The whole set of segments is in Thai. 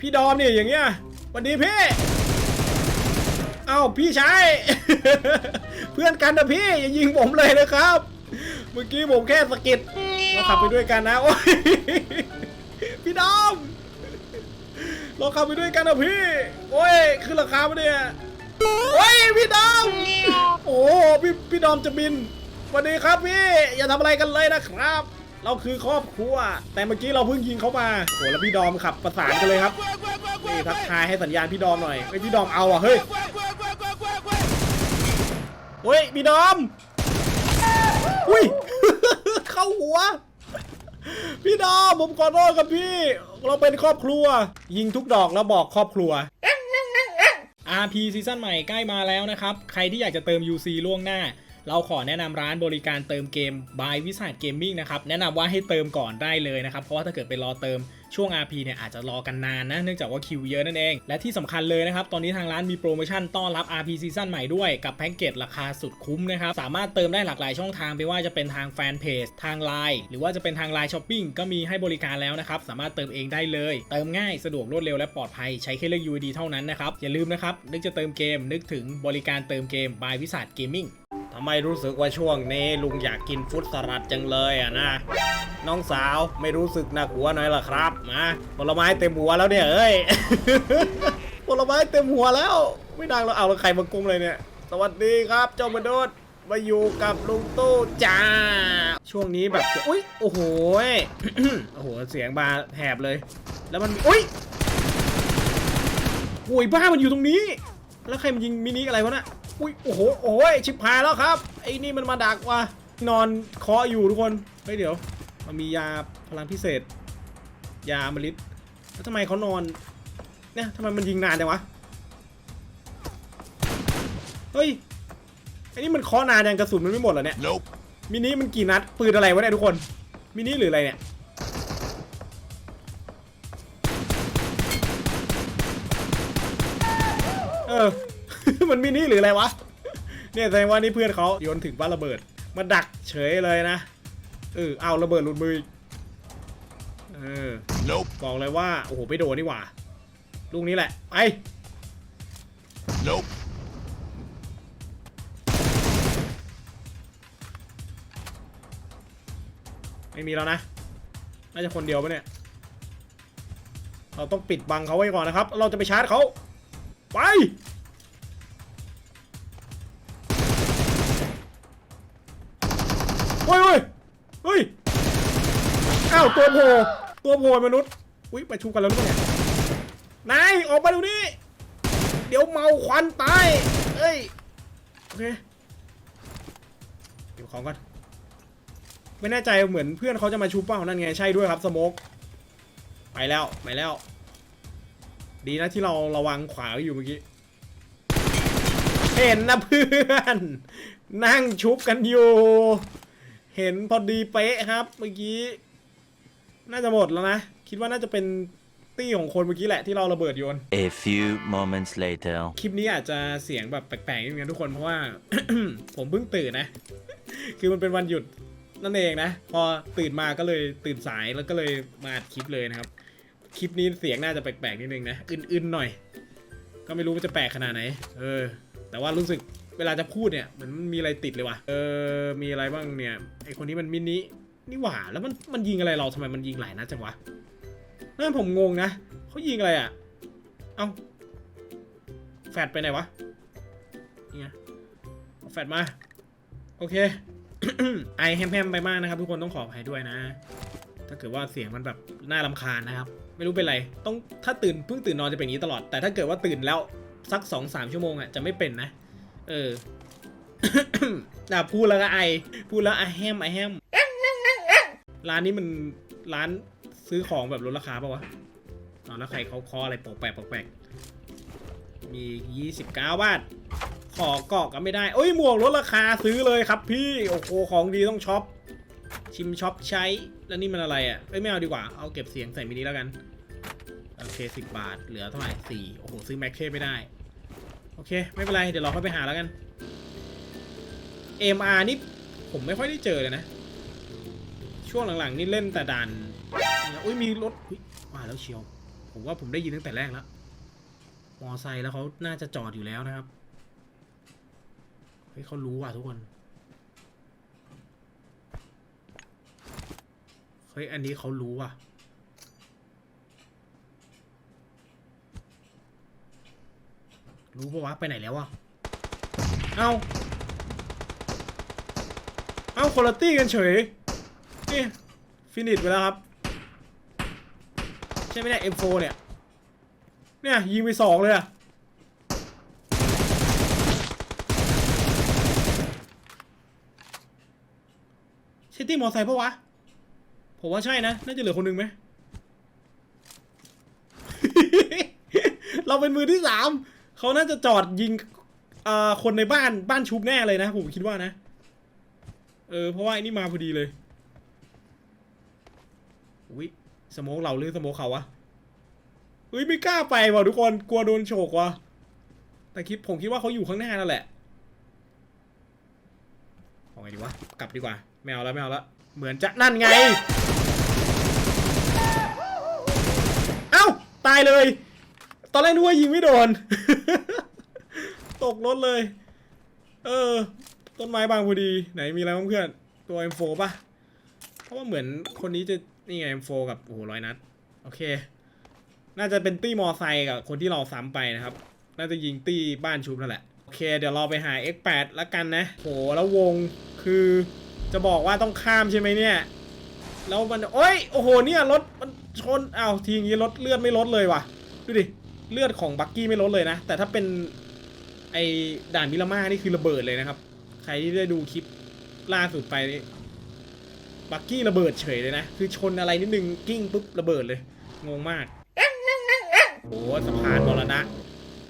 พี่ดอมเนี่ยอย่างเงี้ยสวันดีพี่ เอ้าพี่ชาย เพื่อนกันนะพี่อย่ายิงผมเลยนะครับ เมื่อกี้ผมแค่สะกิดเราขับไปด้วยกันนะโอ้ยพี่ดอมเราขับไปด้วยกันนะพี่ โอ้ยขึ้นราคามาเนี่ยโอ้ยพี่ดอมโอ้พี่พี่ดอมจะบินสวัสดีครับพี่อย่าทำอะไรกันเลยนะครับ เราคือครอบครัว แต่เมื่อกี้เราเพิ่งยิงเขามาโอ้แล้วพี่ดอมขับประสานกันเลยครับนี่ทักทายให้สัญญาณพี่ดอมหน่อยเฮ้พี่ดอมเอาอะเฮ้ยเฮ้ยพี่ดอมอุ้ยเข้าหัว พี่ดอมผมขอโทษครับพี่ เราเป็นครอบครัว ยิงทุกดอกแล้วบอกครอบครัว RP ซีซั่นใหม่ใกล้มาแล้วนะครับ ใครที่อยากจะเติม UC ล่วงหน้า เราขอแนะนำร้านบริการเติมเกม by วิสัทเกมมิ่งนะครับแนะนำว่าให้เติมก่อนได้เลยนะครับ เพราะว่าถ้าเกิดไปรอเติมช่วง RP เนี่ยอาจจะรอกันนานนะ เนื่องจากว่าคิวเยอะนั่นเอง และที่สำคัญเลยนะครับ ตอนนี้ทางร้านมีโปรโมชั่นต้อนรับ RP ซีซั่นใหม่ด้วยกับแพ็กเกจราคาสุดคุ้มนะครับ สามารถเติมได้หลากหลายช่องทางไม่ว่าจะเป็นทางแฟนเพจทาง Line หรือว่าจะเป็นทาง Line Shopping ก็มีให้บริการแล้วนะครับ สามารถเติมเองได้เลย เติมง่ายสะดวกรวดเร็วและปลอดภัยใช้แค่เลือก UID เท่านั้นนะครับอย่าลืมนะครับนึกจะเติมเกมนึกถึงบริการเติมเกม by วิสัทเกมมิ่งำไมรู้สึกว่าช่วงนี้ลุงอยากกินฟุตสลัดจังเลยอะนะ น้องสาวไม่รู้สึกหนักหัวหน่อยหรอครับมาผลไม้เต็มหัวแล้วเนี่ยเอ้ยผลไม้เต็มหัวแล้ว ไม่ดังแล้วเอาแล้วใครมากรุงเลยเนี่ย สวัสดีครับเจ้ามนุษย์มาอยู่กับลุงตู้จ้า ช่วงนี้แบบอุ้ยโอ้โหโอ้โหเสียงมาแหบเลย แล้วมันอุ้ยโอ้ยบ้ามันอยู่ตรงนี้ แล้วใครมันยิงมินิอะไรวะน่ะ อุ้ยโอ้โหโอ้ยชิบหายแล้วครับไอ้นี่มันมาดักว่ะนอนเคาะอยู่ทุกคนเฮ้ยเดี๋ยว มันมียาพลังพิเศษ ยาอมฤตแล้วทำไมเขานอนเนี่ยทำไมมันยิงนานจังวะเฮ้ยไอ้นี่มันเคาะนานยังกระสุนมันไม่หมดเหรอเนี่ย Nope. มินิมันกี่นัดปืนอะไรวะเนี่ยทุกคนมินิหรืออะไรเนี่ย มันมินิหรืออะไรวะ เนี่ยแสดงว่านี่เพื่อนเขาโยนถึงบ้านระเบิด มาดักเฉยเลยนะ เออเอาระเบิดหลุดมืออีกเออ Nope. บอกเลยว่า โอ้โหไม่โดนนี่หว่า ลูกนี้แหละ ไป Nope. ไม่มีแล้วนะ น่าจะคนเดียวปะเนี่ย เราต้องปิดบังเขาไว้ก่อนนะครับ เราจะไปชาร์จเขา ไปาวตัวโผล่ตัวโผล่มนุษย์อุ้ยไปชูกันแล้วหรือเปล่าเนี่ยนายออกมาดี๋ยวนี้เดี๋ยวเมาควันตายเอ้ยโอเคเก็บของก่อนไม่แน่ใจเหมือนเพื่อนเขาจะมาชุบเปล่านั่นไงใช่ด้วยครับสโมกไปแล้วไปแล้ว ดีนะที่เราระวังขวาอยู่เมื่อกี้เห็นนะเพื่อน นั่งชุบกันอยู่ เห็นพอดีเป๊ะครับเมื่อกี้ น่าจะหมดแล้วนะ คิดว่าน่าจะเป็นตี้ของคนเมื่อกี้แหละที่เราระเบิดโยน A few moments later. คลิปนี้อาจจะเสียงแบบแปลกๆนิดนึงนะทุกคนเพราะว่า ผมเพิ่งตื่นนะ คือมันเป็นวันหยุดนั่นเองนะ พอตื่นมาก็เลยตื่นสายแล้วก็เลยมาอัดคลิปเลยนะครับ คลิปนี้เสียงน่าจะแปลกๆนิดนึงนะอึนๆหน่อย ก็ไม่รู้ว่าจะแปลกขนาดไหน เออ แต่ว่ารู้สึกเวลาจะพูดเนี่ยเหมือนมันมีอะไรติดเลยว่ะ เออ มีอะไรบ้างเนี่ยไอคนนี้มันมินิ นี่หว่าแล้วมันมันยิงอะไรเราทำไมมันยิงหลายนัดจังวะนั่นผมงงนะเขายิงอะไรอะ เอ้าแฟดไปไหนวะนี่ไงแฟดมา โอเค ไอแฮมๆไปมากนะครับ ทุกคนต้องขออภัยด้วยนะ ถ้าเกิดว่าเสียงมันแบบน่ารำคาญนะครับ ไม่รู้เป็นไร ต้องถ้าตื่นเพิ่งตื่นนอนจะเป็นอย่างนี้ตลอด แต่ถ้าเกิดว่าตื่นแล้วสัก2องสามชั่วโมงอะจะไม่เป็นนะ เอออ่พูดแล้วก็ไอ พูดแล้วไอแฮมไอแฮม ร้านนี้มันร้านซื้อของแบบลดราคาปะวะอ๋อแล้วใครเขาคออะไรแปลกๆแปลกมี29บาท ขอเกาะก็ไม่ได้เอ้ยหมวกลดราคาซื้อเลยครับพี่ โอ้โหของดีต้องช็อป ชิมช็อปใช้ แล้วนี่มันอะไรอะเอ้ยไม่เอาดีกว่า เอาเก็บเสียงใส่มินิแล้วกัน โอเค10บาท เหลือเท่าไหร่4โอ้โหซื้อแม็กเทไม่ได้ โอเค ไม่เป็นไร เดี๋ยวเราค่อยไปหาแล้วกัน MR นี่ผมไม่ค่อยได้เจอเลยนะ ช่วงหลังๆ นี่เล่นแต่ด่านอุ้ยมีรถอุ๊ยมาแล้วเชียว ผมว่าผมได้ยินตั้งแต่แรกแล้ว มอไซค์แล้วเขาน่าจะจอดอยู่แล้วนะครับ เฮ้ยเขารู้ว่ะทุกคน เฮ้ย อันนี้เขารู้ว่ะรู้ปะวะไปไหนแล้ววะ เอ้าเอ้าคนละตี้กันเฉย นี่ฟินิชไปแล้วครับ ใช่ไหมเนี่ย M4 เนี่ย เนี่ยยิงไปสองเลยอะใช่ตี้มอไซค์ปะวะ ผมว่าใช่นะ น่าจะเหลือคนหนึ่งไหม เราเป็นมือที่สาม เขาน่าจะจอดยิงอ่อคนในบ้านบ้านชุบแน่เลยนะ ผมคิดว่านะ เออ เพราะว่าไอ้นี่มาพอดีเลย อุ้ยสโมกเราหรือสโมกเขาวะเฮ้ยไม่กล้าไปว่ะทุกคนกลัวโดนโฉกว่ะแต่คิดผมคิดว่าเขาอยู่ข้างหน้านั่นแหละเอาไงดีวะกลับดีกว่าไม่เอาแล้วไม่เอาแล้วเหมือนจะนั่นไง เอ้าตายเลย ตอนแรกนึกว่ายิงไม่โดน ตกรถเลย เออ ต้นไม้บางพอดี ไหนมีอะไรบ้างเพื่อน ตัว M4 ป่ะ เพราะว่าเหมือนคนนี้จะ นี่ไง M4 กับโอ้โหร้อยนัด โอเค น่าจะเป็นตี้มอไซค์กับคนที่เราซ้ำไปนะครับ น่าจะยิงตี้บ้านชุบนั่นแหละ โอเค เดี๋ยวเราไปหา X8 แล้วกันนะโหแล้ววงคือจะบอกว่าต้องข้ามใช่ไหมเนี่ย แล้วมันโอ้ยโอ้โหเนี่ยรถมันชนอ้าวทีอย่างงี้รถเลือดไม่ลดเลยว่ะ ดูดิ เลือดของบักกี้ไม่ลดเลยนะ แต่ถ้าเป็นไอด่านมิรามานี่คือระเบิดเลยนะครับ ใครที่ได้ดูคลิปล่าสุดไป บักกี้ระเบิดเฉยเลยนะ คือชนอะไรนิดนึงกิ้งปุ๊บระเบิดเลย งงมาก โอ้สะพานมรณะ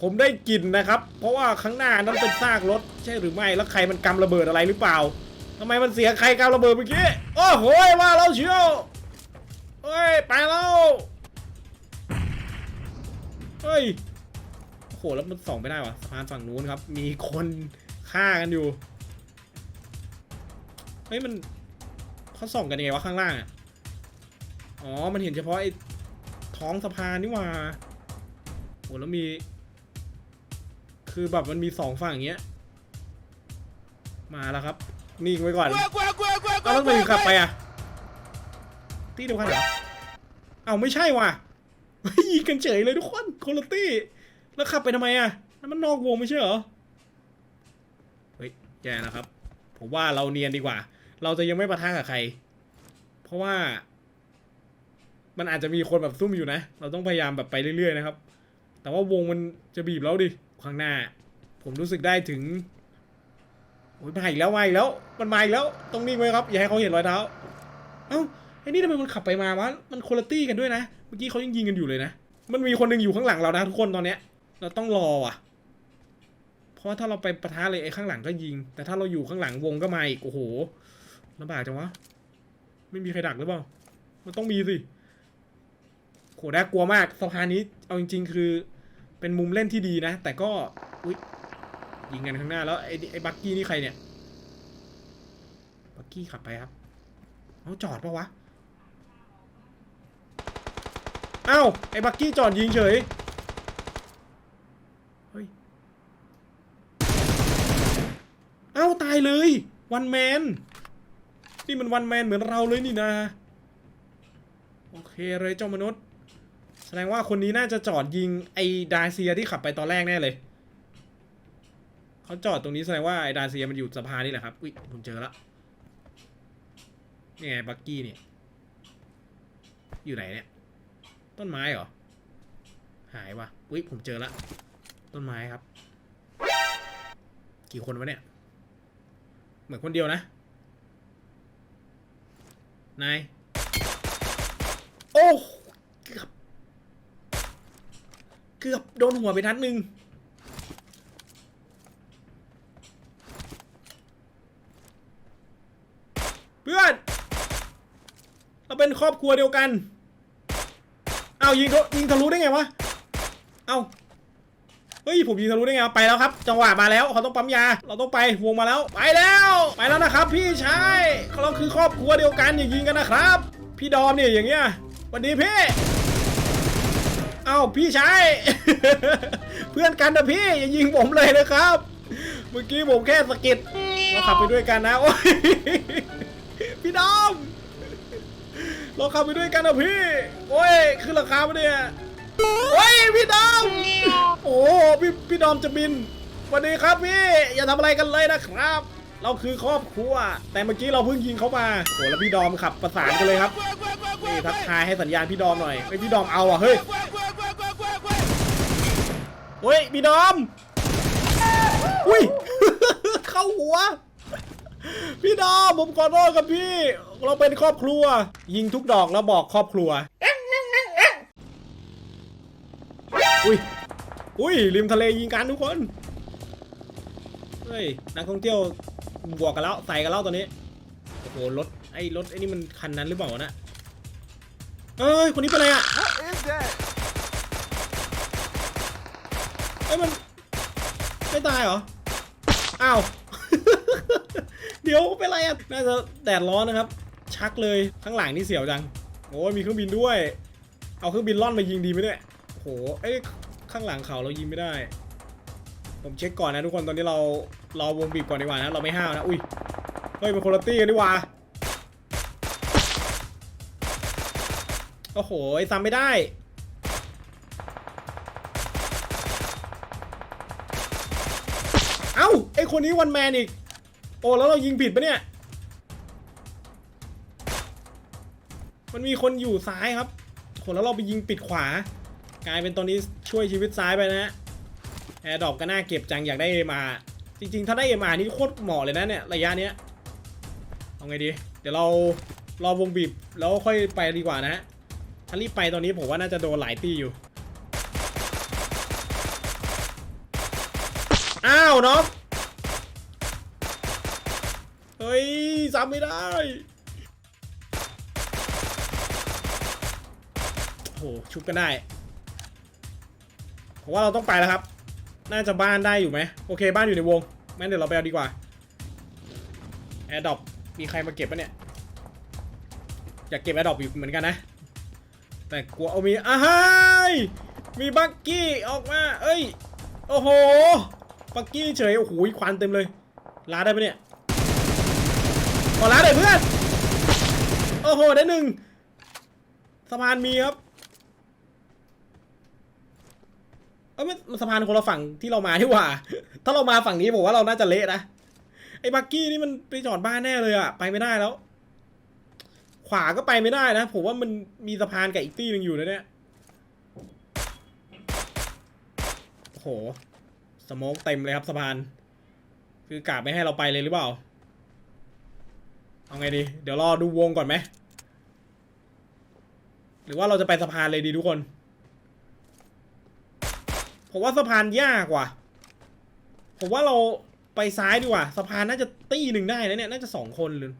ผมได้กลิ่นนะครับ เพราะว่าข้างหน้านั้นเป็นซากรถ ใช่หรือไม่ แล้วใครมันกำระเบิดอะไรหรือเปล่าทำไมมันเสียงใครกำระเบิดเมื่อกี้ โอ้โหมาแล้วเชียวเฮ้ย ไปแล้วเฮ้ยโอ้โหแล้วมันส่องไม่ได้วะสะพานฝั่งนู้นครับ มีคนฆ่ากันอยู่ เฮ้ยมัน เขาส่องกันยังไงวะข้างล่างอะ อ๋อ มันเห็นเฉพาะไอ้ท้องสะพานนี่หว่าโอ้แล้วมี คือแบบมันมีสองฝั่งอย่างเงี้ย มาแล้วครับ นิ่งไว้ก่อน Quack, quack, quack, quack, เอาแล้ว quack, ทำไมถึง quack, ขับไป quack. อะ ตี้เดียวกันเหรอเอาไม่ใช่ว่ะเฮ้ยยิงกันเฉยเลยทุกคนคนละตี้ แล้วขับไปทำไมอะนั่นมันนอกวงไม่ใช่เหรอ เฮ้ยแย่แล้วครับ ผมว่าเราเนียนดีกว่า เราจะยังไม่ปะทะกับใคร เพราะว่า มันอาจจะมีคนแบบซุ่มอยู่นะ เราต้องพยายามแบบไปเรื่อยๆนะครับ แต่ว่าวงมันจะบีบแล้วดิ ข้างหน้า ผมรู้สึกได้ถึงโอ้ยมาอีกแล้วมาอีกแล้ว มันมาอีกแล้ว ต้องนิ่งไว้ครับ อย่าให้เขาเห็นรอยเท้า เอ้าไอ้นี่ทำไมมันขับไปมาวะ มันคนละตี้กันด้วยนะ เมื่อกี้เขายังยิงกันอยู่เลยนะ มันมีคนหนึ่งอยู่ข้างหลังเรานะทุกคนตอนเนี้ย เราต้องรอว่ะเพราะว่าถ้าเราไปปะทะเลยไอ้ข้างหลังก็ยิง แต่ถ้าเราอยู่ข้างหลังวงก็มาอีก โอ้โห ลำบากจังวะ ไม่มีใครดักหรือเปล่า มันต้องมีสิโหน่ากลัวมากสะพานนี้เอาจริง ๆ คือ เป็นมุมเล่นที่ดีนะ แต่ก็อุ๊ยยิงกันข้างหน้าแล้วไอ้ไอ้บักกี้นี่ใครเนี่ย บักกี้ขับไปครับ เอาจอดปะวะ เอ้าไอ้บักกี้จอดยิงเฉย เฮ้ย เอ้าตายเลย วันแมน นี่มันวันแมนเหมือนเราเลยนี่นะ โอเคเลยเจ้ามนุษย์ แสดงว่าคนนี้น่าจะจอดยิงไอ้ดาเซียที่ขับไปตอนแรกแน่เลย เขาจอดตรงนี้แสดงว่าไอ้ดาเซียมันอยู่สะพานนี่แหละครับ อุ้ยผมเจอแล้วนี่ไงบักกี้เนี่ย อยู่ไหนเนี่ย ต้นไม้เหรอ หายวะอุ้ยผมเจอละ ต้นไม้ครับ กี่คนวะเนี่ย เหมือนคนเดียวนะ นาย โอ้เกือบ เกือบโดนหัวไปนัดหนึ่งเพื่อน เราเป็นครอบครัวเดียวกัน เอายิงโดยิงทะลุได้ไงวะ เอา เฮ้ยผมยิงทะลุได้ไงไปแล้วครับ จังหวะมาแล้วเขาต้องปั๊มยา เราต้องไปวงมาแล้ว ไปแล้ว ไปแล้วนะครับ พี่ชายเราคือครอบครัวเดียวกันอย่ายิงกันนะครับ พี่ดอมเนี่ยอย่างเงี้ยสวันนี้พี่อ้าวพี่ชายเพื่อนกันนะพี่อย่ายิงผมเลยนะครับ เมื่อกี้ผมแค่สะกิดเราขับไปด้วยกันนะโอ้ยพี่ดอมเราขับไปด้วยกันนะพี่ โอ้ยขึ้นราคาปเนี่ยโอ้ยพี่ดอม โอ้พี่พี่ดอมจะบินสวัสดีครับพี่ อย่าทำอะไรกันเลยนะครับ เราคือครอบครัว แต่เมื่อกี้เราเพิ่งยิงเขามาโอ้แล้วพี่ดอมขับประสานกันเลยครับนี่ทักทายให้สัญญาณพี่ดอมหน่อยไอ้ยพี่ดอมเอาอะเฮ้ยเฮ้ยพี่ดอมอุ้ยเข้าหัว พี่ดอมผมขอโทษครับพี่ เราเป็นครอบครัว ยิงทุกดอกแล้วบอกครอบครัวอุ้ย อุ้ยริมทะเลยิงกันทุกคน เฮ้ยนักท่องเที่ยวบวกกันแล้วใส่กันแล้วตอนนี้ โอ้โหรถไอ้รถไอ้นี่มันคันนั้นหรือเปล่าวะนะเอ้ยคนนี้เป็นอะไรอะเอ้ยมันไม่ตายเหรอ อ้าว เดี๋ยวเป็นไรอะ น่าจะแดดร้อนนะครับ ชักเลยข้างหลังนี่เสียวจัง โอ้ยมีเครื่องบินด้วย เอาเครื่องบินล่อนมายิงดีไหมเนี่ยโอ้โห เอ้ย ข้างหลังเขาเรายิงไม่ได้ ผมเช็คก่อนนะทุกคนตอนนี้เราเรอวงบีบก่อนดีกว่านะเราไม่ห้าวนะอุ้ยเฮ้ยเป็นคนละตี้กันดีกว่าโอ้โหซ้ำไม่ได้เอ้าไอคนนี้วันแมนอีกโอ้แล้วเรายิงผิดปะเนี่ย มันมีคนอยู่ซ้ายครับคนแล้วเราไปยิงปิดขวา กลายเป็นตอนนี้ช่วยชีวิตซ้ายไปนะฮะแอร์ดรอปก็น่าเก็บจังอยากได้เอมาจริงๆ ถ้าได้เอมานี่โคตรเหมาะเลยนะเนี่ยระยะเนี้ยเอาไงดี เดี๋ยวเรารอวงบีบแล้วค่อยไปดีกว่านะฮะถ้ารีบไปตอนนี้ผมว่าน่าจะโดนหลายตีอยู่อ้าวเนาะเฮ้ยซ้ำไม่ได้โอ้โหชุบกันได้ ผมว่าเราต้องไปแล้วครับ น่าจะบ้านได้อยู่ไหมโอเคบ้านอยู่ในวงงั้นเดี๋ยวเราไปเอาดีกว่าแอร์ดอปมีใครมาเก็บปะเนี่ยอยากเก็บแอร์ดอปอยู่เหมือนกันนะ แต่กลัวเอามีอ้ายมีบักกี้ออกมา เอ้ยโอ้โหบักกี้เฉยโอ้โหควันเต็มเลยลาได้ปะเนี่ยขอลาหน่อยเพื่อนโอ้โหได้หนึ่งสะพานมีครับ เอ้ยมันมันสะพานคนละฝั่งที่เรามาที่หว่า ถ้าเรามาฝั่งนี้ผมว่าเราน่าจะเละนะ ไอ้บักกี้นี่มันไปจอดบ้านแน่เลยอะไปไม่ได้แล้ว ขวาก็ไปไม่ได้นะ ผมว่ามันมีสะพานกับอีกตี้หนึ่งอยู่นะเนี่ยโอ้โห สโมกเต็มเลยครับสะพาน คือกาไม่ให้เราไปเลยหรือเปล่า เอาไงดี เดี๋ยวรอดูวงก่อนไหม หรือว่าเราจะไปสะพานเลยดีทุกคน ผมว่าสะพานยากว่ะ ผมว่าเราไปซ้ายดีกว่าสะพานน่าจะตีหนึ่งได้นะเนี่ยน่าจะสองคนหรือ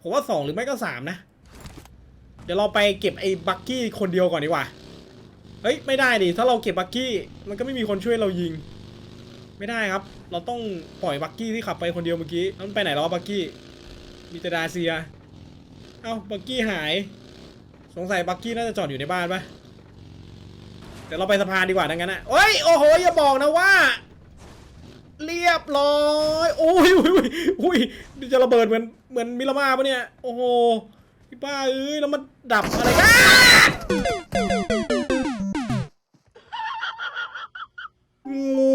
ผมว่าสองหรือไม่ก็สามนะ เดี๋ยวเราไปเก็บไอ้บักกี้คนเดียวก่อนดีกว่าเฮ้ยไม่ได้ดิถ้าเราเก็บบักกี้มันก็ไม่มีคนช่วยเรายิง ไม่ได้ครับ เราต้องปล่อยบักกี้ที่ขับไปคนเดียวเมื่อกี้มันไปไหนแล้วบักกี้มีแต่ดาเซีย เอ้าบักกี้หาย สงสัยบักกี้น่าจะจอดอยู่ในบ้านปะ เดี๋ยวเราไปสะพานดีกว่าดังนั้นนะโอ้ยโอ้โหอย่าบอกนะว่า เรียบร้อยโอ้ยอุ้ยอุ้ยอุ้ยจะระเบิดเหมือนเหมือนมิลามาปะเนี่ยโอ้โหพี่ป้าเอ้ยแล้วมันดับอะไรกันงู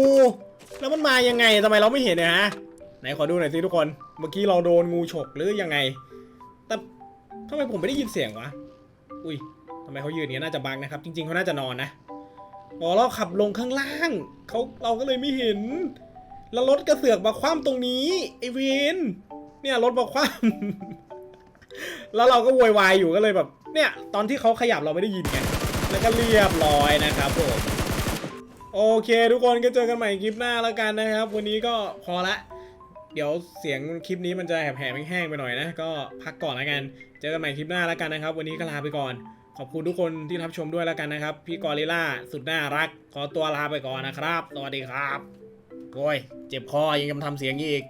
แล้วมันมายังไงทำไมเราไม่เห็นเนี่ยฮะไหนขอดูหน่อยสิทุกคน เมื่อกี้เราโดนงูฉกหรือยังไง แต่ทำไมผมไม่ได้ยินเสียงวะ อุ้ยทำไมเขายืนอย่างนี้น่าจะบังนะครับ จริงๆเขาน่าจะนอนนะ อ๋อเราขับลงข้างล่างเขาเราก็เลยไม่เห็น แล้วรถกระเสือกมาคว่ำตรงนี้ไอเวนเนี่ยรถมาคว่ำแล้วเราก็โวยวายอยู่ก็เลยแบบ เนี่ย ตอนที่เขาขยับเราไม่ได้ยินไงแล้วก็เรียบร้อยนะครับผมโอเค ทุกคนก็เจอกันใหม่คลิปหน้าแล้วกันนะครับ วันนี้ก็พอละ เดี๋ยวเสียงคลิปนี้มันจะแหบๆแห้งๆไปหน่อยนะ ก็พักก่อนแล้วกัน เจอกันใหม่คลิปหน้าแล้วกันนะครับ วันนี้ก็ลาไปก่อน ขอบคุณทุกคนที่รับชมด้วยแล้วกันนะครับ พี่กอริล่าสุดน่ารัก ขอตัวลาไปก่อนนะครับ สวัสดีครับโอ้ยเจ็บคอยังจะทำเสียงอีก